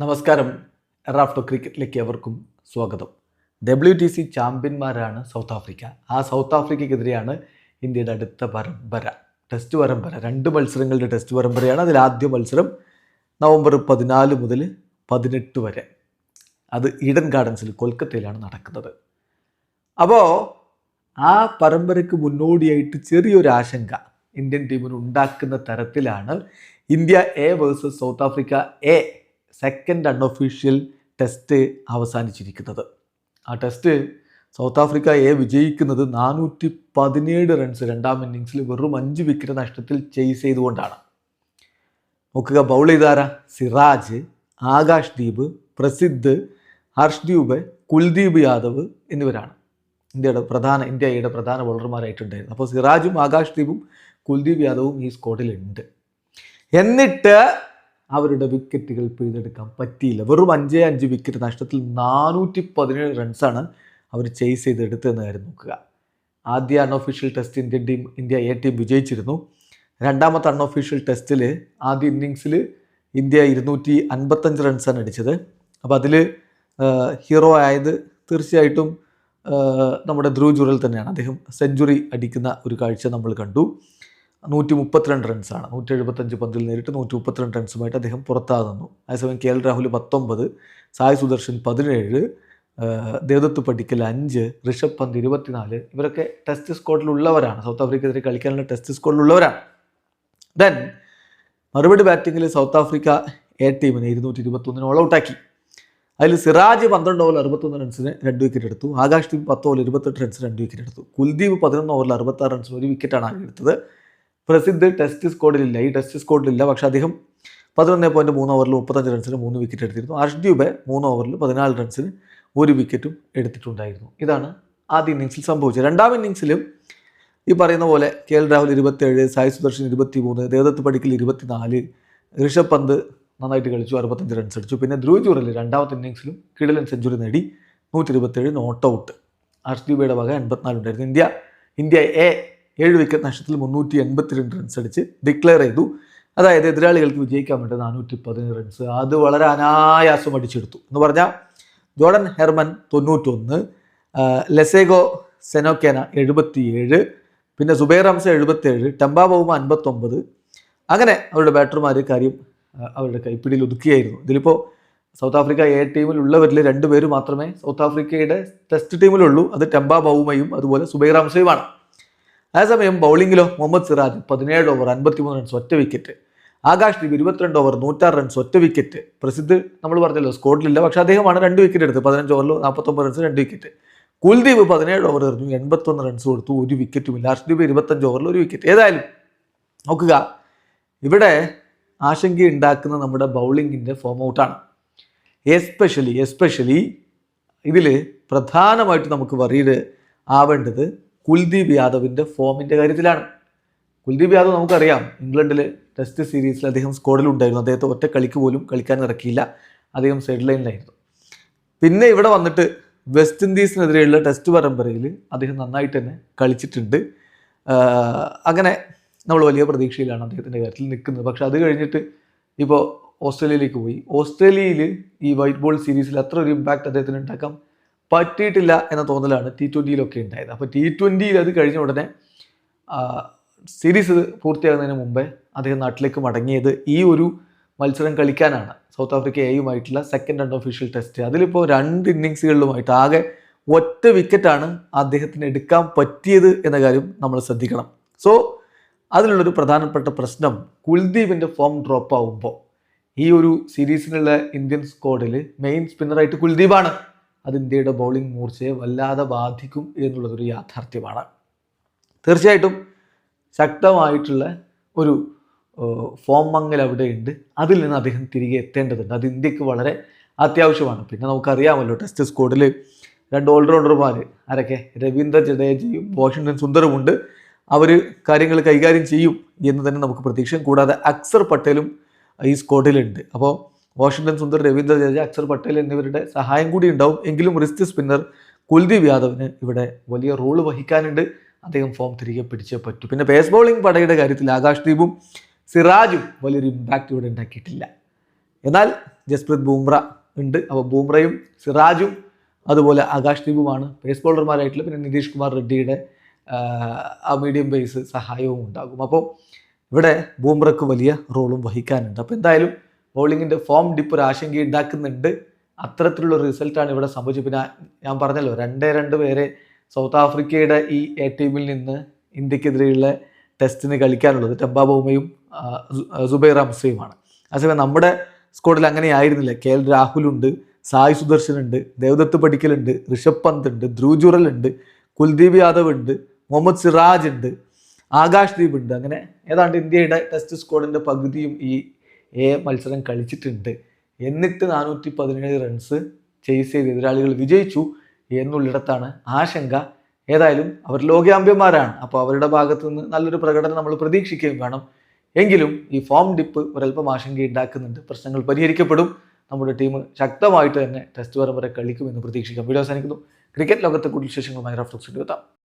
നമസ്കാരം. എറാഫ്റ്റോ ക്രിക്കറ്റിലേക്ക് എവർക്കും സ്വാഗതം. ഡബ്ല്യു ടി സി ചാമ്പ്യന്മാരാണ് സൗത്ത് ആഫ്രിക്ക. ആ സൗത്ത് ആഫ്രിക്കയ്ക്കെതിരെയാണ് ഇന്ത്യയുടെ അടുത്ത പരമ്പര ടെസ്റ്റ് പരമ്പര. രണ്ട് മത്സരങ്ങളുടെ ടെസ്റ്റ് പരമ്പരയാണ്. അതിൽ ആദ്യ മത്സരം നവംബർ പതിനാല് മുതൽ പതിനെട്ട് വരെ. അത് ഈഡൻ ഗാർഡൻസിൽ കൊൽക്കത്തയിലാണ് നടക്കുന്നത്. അപ്പോൾ ആ പരമ്പരയ്ക്ക് മുന്നോടിയായിട്ട് ചെറിയൊരു ആശങ്ക ഇന്ത്യൻ ടീമിന് ഉണ്ടാക്കുന്ന തരത്തിലാണ് India A versus south Africa A second unofficial test അവസാനിച്ചിരിക്കുന്നത്. ആ ടെസ്റ്റ് സൗത്ത് ആഫ്രിക്ക എ വിജയിക്കുന്നത് നാനൂറ്റി പതിനേഴ് റൺസ് രണ്ടാം ഇന്നിങ്സിൽ വെറും അഞ്ച് വിക്കറ്റ് നഷ്ടത്തിൽ ചേസ് ചെയ്തുകൊണ്ടാണ്. നോക്കുക ബൗൾ ചെയ്താര? സിറാജ് ആകാശ് ദീപ് പ്രസിദ്ധ് ഹർഷ്ദ്യൂബ് കുൽദീപ് യാദവ് എന്നിവരാണ്. ഇന്ത്യയുടെ പ്രധാന ഇന്ത്യയുടെ പ്രധാന ബൗളർമാരായിട്ടുണ്ടായിരുന്നു അപ്പോൾ സിറാജും ആകാശ് ദീപും കുൽദീപ് യാദവും ഈ സ്കോഡിലുണ്ട് എന്നിട്ട് അവരുടെ വിക്കറ്റുകൾ പിഴുതെടുക്കാൻ പറ്റിയില്ല. വെറും അഞ്ചേ അഞ്ച് വിക്കറ്റ് നഷ്ടത്തിൽ നാനൂറ്റി പതിനേഴ് റൺസാണ് അവർ ചേസ് ചെയ്ത് എടുത്തതെന്ന് കാര്യം നോക്കുക. ആദ്യ unofficial test Indian team India A team വിജയിച്ചിരുന്നു. രണ്ടാമത്തെ അൺഒഫീഷ്യൽ ടെസ്റ്റിൽ ആദ്യ ഇന്നിങ്സിൽ ഇന്ത്യ ഇരുന്നൂറ്റി അൻപത്തഞ്ച് റൺസാണ് അടിച്ചത്. അപ്പോൾ അതിൽ ഹീറോ ആയത് തീർച്ചയായിട്ടും നമ്മുടെ ധ്രുവ് ജുറൽ തന്നെയാണ്. അദ്ദേഹം സെഞ്ചുറി അടിക്കുന്ന ഒരു കാഴ്ച നമ്മൾ കണ്ടു. നൂറ്റി മുപ്പത്തിരണ്ട് റൺസാണ് നൂറ്റി എഴുപത്തഞ്ച് പന്തിൽ നേരിട്ട് നൂറ്റി മുപ്പത്തിരണ്ട് റൺസുമായിട്ട് അദ്ദേഹം പുറത്താകുന്നു. അതേസമയം കെ എൽ രാഹുൽ പത്തൊമ്പത് സായ് സുദർശൻ പതിനേഴ് ദേവദത്ത് പടിക്കൽ അഞ്ച് ഋഷഭ് പന്ത് ഇരുപത്തിനാല്. ഇവരൊക്കെ ടെസ്റ്റ് സ്ക്വാഡിലുള്ളവരാണ് സൗത്ത് ആഫ്രിക്കെതിരെ കളിക്കാനുള്ള ടെസ്റ്റ് സ്ക്വാഡിലുള്ളവരാണ് ദെൻ മറുപടി ബാറ്റിങ്ങിൽ സൗത്ത് ആഫ്രിക്ക എ ടീമിനെ ഇരുന്നൂറ്റി ഇരുപത്തൊന്നിന് ഓൾ ഔട്ടാക്കി അതിൽ സിറാജ് പന്ത്രണ്ട് ഓവർ അറുപത്തൊന്ന് റൺസിന് രണ്ട് വിക്കറ്റ് എടുത്തു. ആകാശ് ദീപ് പത്ത് ഓവർ ഇരുപത്തെട്ട് റൺസിന് രണ്ട് വിക്കറ്റ് എടുത്തു. കുൽദീപ് പതിനൊന്ന് ഓവറിൽ അറുപത്താറ് റൺസിന് ഒരു വിക്കറ്റാണ് ആകെ എടുത്തത്. പ്രസിദ്ധ് ടെസ്റ്റ് സ്കോഡിലില്ല ഈ ടെസ്റ്റ് സ്കോഡിലില്ല പക്ഷേ അദ്ദേഹം പതിനൊന്ന് പോയിന്റ് മൂന്ന് ഓവറിൽ മുപ്പത്തഞ്ച് റൺസിന് മൂന്ന് വിക്കറ്റ് എടുത്തിരുന്നു. അർഷ്ദ്യൂബെ മൂന്ന് ഓവറിൽ പതിനാല് റൺസിന് ഒരു വിക്കറ്റും എടുത്തിട്ടുണ്ടായിരുന്നു. ഇതാണ് ആദ്യ ഇന്നിങ്സിൽ സംഭവിച്ചത്. രണ്ടാം ഇന്നിങ്സിലും ഈ പറയുന്ന പോലെ കെ എൽ രാഹുൽ ഇരുപത്തേഴ് സായി സുദർശൻ ഇരുപത്തി മൂന്ന് ദേവദത്ത് പടിക്കൽ ഇരുപത്തിനാല് ഋഷഭ് പന്ത് നന്നായിട്ട് കളിച്ചു അറുപത്തഞ്ച് റൺസ് അടിച്ചു. പിന്നെ ധ്രുവ് ചൂറൽ രണ്ടാമത്തെ ഇന്നിങ്സിലും കിടലൻ സെഞ്ചുറി നേടി നൂറ്റി ഇരുപത്തേഴ് നോട്ട് ഔട്ട് ഹർഷ്ദീപയുടെ വക എൺപത്തിനാലുണ്ടായിരുന്നു ഇന്ത്യ ഇന്ത്യ എ ഏഴ് വിക്കറ്റ് നഷ്ടത്തിൽ മുന്നൂറ്റി എൺപത്തിരണ്ട് റൺസ് അടിച്ച് ഡിക്ലെയർ ചെയ്തു. അതായത് എതിരാളികൾക്ക് വിജയിക്കാൻ വേണ്ടി നാനൂറ്റി പതിനേഴ് റൺസ് അത് വളരെ അനായാസം അടിച്ചെടുത്തു. എന്ന് പറഞ്ഞാൽ ജോർഡൻ ഹെർമൻ തൊണ്ണൂറ്റൊന്ന് ലെസേഗോ സെനോക്കേന എഴുപത്തിയേഴ് പിന്നെ സുബൈർ ഹംസ എഴുപത്തേഴ് ടെമ്പ ബൗമ അൻപത്തൊമ്പത്. അങ്ങനെ അവരുടെ ബാറ്റർമാർ കാര്യം അവരുടെ കൈപ്പിടിയിൽ ഒതുക്കിയായിരുന്നു. ഇതിലിപ്പോൾ സൗത്ത് ആഫ്രിക്ക എ ടീമിലുള്ളവരിൽ രണ്ടുപേര് മാത്രമേ സൗത്ത് ആഫ്രിക്കയുടെ ടെസ്റ്റ് ടീമിലുള്ളൂ അത് ടെമ്പ ബൗമയും അതുപോലെ സുബൈർ ഹംസയുമാണ് അതേസമയം ബൗളിങ്ങിലോ മുഹമ്മദ് സിറാജ് പതിനേഴ് ഓവർ അൻപത്തിമൂന്ന് റൺസ് ഒറ്റ വിക്കറ്റ് ആകാശ് ദീപ് ഇരുപത്തിരണ്ട് ഓവർ നൂറ്റാറ് റൺസ് ഒറ്റ വിക്കറ്റ് പ്രസിദ്ധ് നമ്മൾ പറഞ്ഞല്ലോ സ്കോട്ടിലില്ല പക്ഷേ അദ്ദേഹമാണ് രണ്ട് വിക്കറ്റ് എടുത്തത്. പതിനഞ്ച് ഓവറിൽ നാൽപ്പത്തൊമ്പത് റൺസ് രണ്ട് വിക്കറ്റ് കുൽദീപ് പതിനേഴ് ഓവർ എറിഞ്ഞു എൺപത്തൊന്ന് റൺസ് കൊടുത്തു ഒരു വിക്കറ്റുമില്ല ഹർഷ്ദീപ് ഇരുപത്തഞ്ച് ഓവറിൽ ഒരു വിക്കറ്റ് ഏതായാലും നോക്കുക. ഇവിടെ ആശങ്ക ഉണ്ടാക്കുന്ന നമ്മുടെ ബൗളിങ്ങിന്റെ ഫോം ഔട്ടാണ് എസ്പെഷ്യലി എസ്പെഷ്യലി ഇതിൽ പ്രധാനമായിട്ട് നമുക്ക് വറീഡ് ആവേണ്ടത് കുൽദീപ് യാദവിന്റെ ഫോമിന്റെ കാര്യത്തിലാണ്. കുൽദീപ് യാദവ് നമുക്കറിയാം ഇംഗ്ലണ്ടിൽ ടെസ്റ്റ് സീരീസിൽ അദ്ദേഹം സ്ക്വാഡിലുണ്ടായിരുന്നു അദ്ദേഹത്തെ ഒറ്റ കളിക്ക് പോലും കളിക്കാൻ ഇറക്കിയില്ല. അദ്ദേഹം സൈഡ് ലൈനിലായിരുന്നു പിന്നെ ഇവിടെ വന്നിട്ട് വെസ്റ്റ് ഇൻഡീസിനെതിരെയുള്ള ടെസ്റ്റ് പരമ്പരയിൽ അദ്ദേഹം നന്നായിട്ട് തന്നെ കളിച്ചിട്ടുണ്ട്. അങ്ങനെ നമ്മൾ വലിയ പ്രതീക്ഷയിലാണ് അദ്ദേഹത്തിന്റെ കാര്യത്തിൽ നിൽക്കുന്നത്. പക്ഷെ അത് കഴിഞ്ഞിട്ട് ഇപ്പോൾ ഓസ്ട്രേലിയയിലേക്ക് പോയി. ഓസ്ട്രേലിയയിൽ ഈ വൈറ്റ് ബോൾ സീരീസിൽ അത്ര ഒരു ഇമ്പാക്റ്റ് അദ്ദേഹത്തിന് ഉണ്ടാക്കാൻ പറ്റിയിട്ടില്ല എന്ന തോന്നലാണ് ടി ട്വന്റിയിലൊക്കെ ഉണ്ടായത്. അപ്പോൾ ടി ട്വന്റിയിൽ അത് കഴിഞ്ഞ ഉടനെ സീരീസ് പൂർത്തിയാകുന്നതിന് മുമ്പേ അദ്ദേഹം നാട്ടിലേക്ക് മടങ്ങിയത് ഈ ഒരു മത്സരം കളിക്കാനാണ്. സൗത്ത് ആഫ്രിക്ക എയുമായിട്ടുള്ള സെക്കൻഡ് അൺ ഒഫീഷ്യൽ ടെസ്റ്റ് അതിലിപ്പോൾ രണ്ട് ഇന്നിങ്സുകളിലുമായിട്ട് ആകെ ഒറ്റ വിക്കറ്റാണ് അദ്ദേഹത്തിന് എടുക്കാൻ പറ്റിയത് എന്ന കാര്യം നമ്മൾ ശ്രദ്ധിക്കണം. സോ അതിലുള്ളൊരു പ്രധാനപ്പെട്ട പ്രശ്നം കുൽദീപിന്റെ ഫോം ഡ്രോപ്പ് ആവുമ്പോൾ ഈ ഒരു സീരീസിനുള്ള ഇന്ത്യൻ സ്ക്വാഡിൽ മെയിൻ സ്പിന്നറായിട്ട് കുൽദീപാണ്. അത് ഇന്ത്യയുടെ ബൗളിംഗ് മൂർച്ചയെ വല്ലാതെ ബാധിക്കും എന്നുള്ളതൊരു യാഥാർത്ഥ്യമാണ്. തീർച്ചയായിട്ടും ശക്തമായിട്ടുള്ള ഒരു ഫോം മങ്ങൽ അവിടെയുണ്ട്. അതിൽ നിന്ന് അദ്ദേഹം തിരികെ എത്തേണ്ടതുണ്ട്. അത് ഇന്ത്യയ്ക്ക് വളരെ അത്യാവശ്യമാണ്. പിന്നെ നമുക്കറിയാമല്ലോ ടെസ്റ്റ് സ്കോഡിൽ രണ്ട് ഓൾറൗണ്ടർമാർ ആരൊക്കെ? രവീന്ദ്ര ജഡേജയും വാഷിങ്ടൺ സുന്ദറുമുണ്ട്. അവർ കാര്യങ്ങൾ കൈകാര്യം ചെയ്യും എന്ന് തന്നെ നമുക്ക് പ്രതീക്ഷയും കൂടാതെ അക്സർ പട്ടേലും ഈ സ്കോഡിലുണ്ട് അപ്പോൾ വാഷിങ്ടൺ സുന്ദർ രവീന്ദ്ര ജഡേജ അക്ഷർ പട്ടേൽ എന്നിവരുടെ സഹായം കൂടി ഉണ്ടാവും. എങ്കിലും റിസ്റ്റ് സ്പിന്നർ കുൽദീപ് യാദവിന് ഇവിടെ വലിയ റോൾ വഹിക്കാനുണ്ട്. അദ്ദേഹം ഫോം തിരികെ പിടിച്ചേ പറ്റൂ. പിന്നെ പേസ് ബോളിംഗ് പടയുടെ കാര്യത്തിൽ ആകാശ് ദീപും സിറാജും വലിയൊരു ഇമ്പാക്റ്റ് ഇവിടെ ഉണ്ടാക്കിയിട്ടില്ല. എന്നാൽ ജസ്പ്രീത് ബൂംറ ഉണ്ട്. അപ്പോൾ ബൂംറയും സിറാജും അതുപോലെ ആകാശ് ദീപുമാണ് പേസ് ബോളർമാരായിട്ടുള്ള പിന്നെ നിതീഷ് കുമാർ റെഡ്ഡിയുടെ ആ മീഡിയം ബേസ് സഹായവും ഉണ്ടാകും. അപ്പോൾ ഇവിടെ ബൂംറയ്ക്ക് വലിയ റോളും വഹിക്കാനുണ്ട്. അപ്പോൾ എന്തായാലും ബൗളിങ്ങിന്റെ ഫോം ഡിപ്പ് ഒരു ആശങ്ക ഉണ്ടാക്കുന്നുണ്ട് അത്തരത്തിലുള്ള റിസൾട്ടാണ് ഇവിടെ സംഭവിച്ചത്. പിന്നെ ഞാൻ പറഞ്ഞല്ലോ രണ്ടേ രണ്ട് പേരെ സൗത്ത് ആഫ്രിക്കയുടെ ഈ എ ടീമിൽ നിന്ന് ഇന്ത്യക്കെതിരെയുള്ള ടെസ്റ്റിന് കളിക്കാനുള്ളത് ടെമ്പ ബോമയും സുബൈർ അംസയുമാണ്. അതേസമയം നമ്മുടെ സ്ക്വാഡിൽ അങ്ങനെ ആയിരുന്നില്ല. കെ എൽ രാഹുലുണ്ട് സായ് സുദർശൻ ഉണ്ട് ദേവദത്ത് പടിക്കലുണ്ട് ഋഷഭ് പന്ത് ഉണ്ട് ധ്രുവ് ജുറൽ ഉണ്ട് കുൽദീപ് യാദവ് ഉണ്ട് മുഹമ്മദ് സിറാജ് ഉണ്ട് ആകാശ് ദീപ് ഉണ്ട്. അങ്ങനെ ഏതാണ്ട് ഇന്ത്യയുടെ ടെസ്റ്റ് സ്ക്വാഡിന്റെ പകുതിയും ഈ എ മത്സരം കളിച്ചിട്ടുണ്ട്. എന്നിട്ട് നാനൂറ്റി പതിനേഴ് റൺസ് ചേസ് ചെയ്ത് എതിരാളികൾ വിജയിച്ചു എന്നുള്ളിടത്താണ് ആശങ്ക. ഏതായാലും അവർ ലോകചാമ്പ്യന്മാരാണ്. അപ്പോൾ അവരുടെ ഭാഗത്തു നിന്ന് നല്ലൊരു പ്രകടനം നമ്മൾ പ്രതീക്ഷിക്കുകയും വേണം. എങ്കിലും ഈ ഫോം ഡിപ്പ് ഒരല്പം ആശങ്ക ഉണ്ടാക്കുന്നുണ്ട്. പ്രശ്നങ്ങൾ പരിഹരിക്കപ്പെടും. നമ്മുടെ ടീം ശക്തമായിട്ട് തന്നെ ടെസ്റ്റ് പരമ്പര കളിക്കുമെന്ന് പ്രതീക്ഷിക്കാം. വീഡിയോ അവസാനിക്കുന്നു. ക്രിക്കറ്റ് ലോകത്തെ കൂടുതൽ വിശേഷങ്ങളുമായി റഫ്ലക്സ് എത്താം